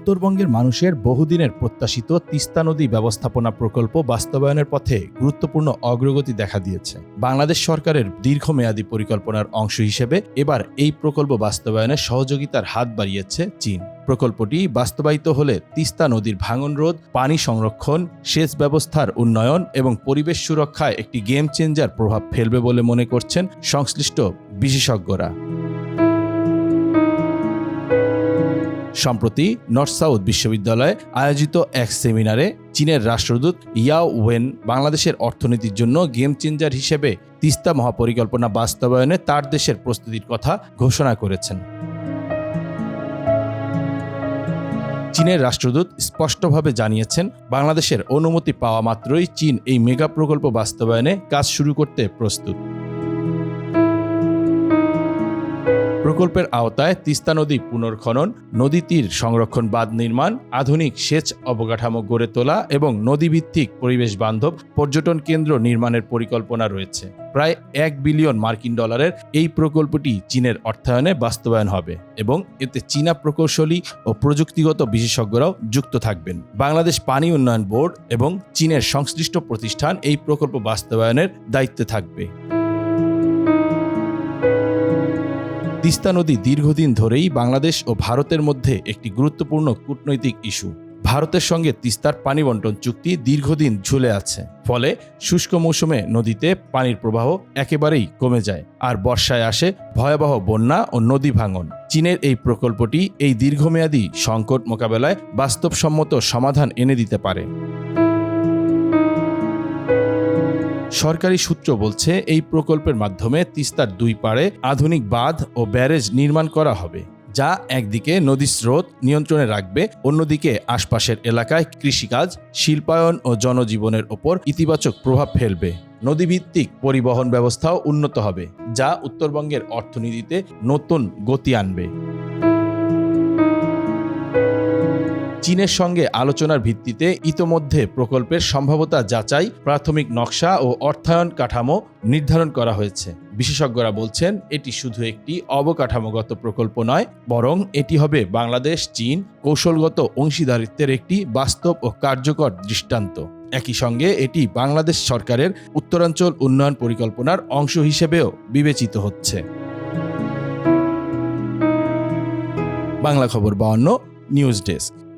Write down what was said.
উত্তরবঙ্গের মানুষের বহুদিনের প্রত্যাশিত তিস্তা নদী ব্যবস্থাপনা প্রকল্প বাস্তবায়নের পথে গুরুত্বপূর্ণ অগ্রগতি দেখা দিয়েছে। বাংলাদেশ সরকারের দীর্ঘমেয়াদী পরিকল্পনার অংশ হিসেবে এবার এই প্রকল্প বাস্তবায়নে সহযোগিতার হাত বাড়িয়েছে চীন। প্রকল্পটি বাস্তবায়িত হলে তিস্তা নদীর ভাঙন রোধ, পানি সংরক্ষণ, সেচ ব্যবস্থার উন্নয়ন এবং পরিবেশ সুরক্ষায় একটি গেম চেঞ্জার প্রভাব ফেলবে বলে মনে করছেন সংশ্লিষ্ট বিশেষজ্ঞরা। সম্প্রতি নর্থ সাউথ বিশ্ববিদ্যালয়ে আয়োজিত এক সেমিনারে চীনের রাষ্ট্রদূত ইয়াও ওয়েন বাংলাদেশের অর্থনীতির জন্য গেম চেঞ্জার হিসেবে তিস্তা মহাপরিকল্পনা বাস্তবায়নে তার দেশের প্রস্তুতির কথা ঘোষণা করেছেন। চীনের রাষ্ট্রদূত স্পষ্টভাবে জানিয়েছেন, বাংলাদেশের অনুমতি পাওয়া মাত্রই চীন এই মেগা প্রকল্প বাস্তবায়নে কাজ শুরু করতে প্রস্তুত। প্রকল্পের আওতায় তিস্তা নদী পুনর্খনন, নদী তীর সংরক্ষণ বাঁধ নির্মাণ, আধুনিক সেচ অবকাঠামো গড়ে তোলা এবং নদীভিত্তিক পরিবেশ বান্ধব পর্যটন কেন্দ্র নির্মাণের পরিকল্পনা রয়েছে। প্রায় এক বিলিয়ন মার্কিন ডলারের এই প্রকল্পটি চীনের অর্থায়নে বাস্তবায়ন হবে এবং এতে চীনা প্রকৌশলী ও প্রযুক্তিগত বিশেষজ্ঞরাও যুক্ত থাকবেন। বাংলাদেশ পানি উন্নয়ন বোর্ড এবং চীনের সংশ্লিষ্ট প্রতিষ্ঠান এই প্রকল্প বাস্তবায়নের দায়িত্বে থাকবে। তিস্তা নদী দীর্ঘদিন ধরেই বাংলাদেশ ও ভারতের মধ্যে একটি গুরুত্বপূর্ণ কূটনৈতিক ইস্যু। ভারতের সঙ্গে তিস্তার পানি বন্টন চুক্তি দীর্ঘদিন ঝুলে আছে। ফলে শুষ্ক মৌসুমে নদীতে পানির প্রবাহ একেবারেই কমে যায় আর বর্ষায় আসে ভয়াবহ বন্যা ও নদী ভাঙন। চীনের এই প্রকল্পটি এই দীর্ঘমেয়াদী সংকট মোকাবেলায় বাস্তবসম্মত সমাধান এনে দিতে পারে। সরকারি সূত্র বলছে, এই প্রকল্পের মাধ্যমে তিস্তার দুই পাড়ে আধুনিক বাঁধ ও ব্যারেজ নির্মাণ করা হবে, যা একদিকে নদীর স্রোত নিয়ন্ত্রণে রাখবে, অন্যদিকে আশপাশের এলাকায় কৃষিকাজ, শিল্পায়ন ও জনজীবনের ওপর ইতিবাচক প্রভাব ফেলবে। নদীভিত্তিক পরিবহন ব্যবস্থাও উন্নত হবে, যা উত্তরবঙ্গের অর্থনীতিতে নতুন গতি আনবে। চীনের সঙ্গে আলোচনার ভিত্তিতে ইতোমধ্যে প্রকল্পের সম্ভাবতা যাচাই, প্রাথমিক নকশা ও অর্থায়ন কাঠামো নির্ধারণ করা হয়েছে। বিশেষজ্ঞরা বলছেন, এটি শুধু একটি অবকাঠামোগত প্রকল্প নয়, বরং এটি হবে বাংলাদেশ, চীন কৌশলগত অংশীদারিত্বের একটি বাস্তব ও কার্যকর দৃষ্টান্ত। একই সঙ্গে এটি বাংলাদেশ সরকারের উত্তরাঞ্চল উন্নয়ন পরিকল্পনার অংশ হিসেবেও বিবেচিত হচ্ছে। বাংলা খবর বাউন্ন, নিউজ ডেস্ক।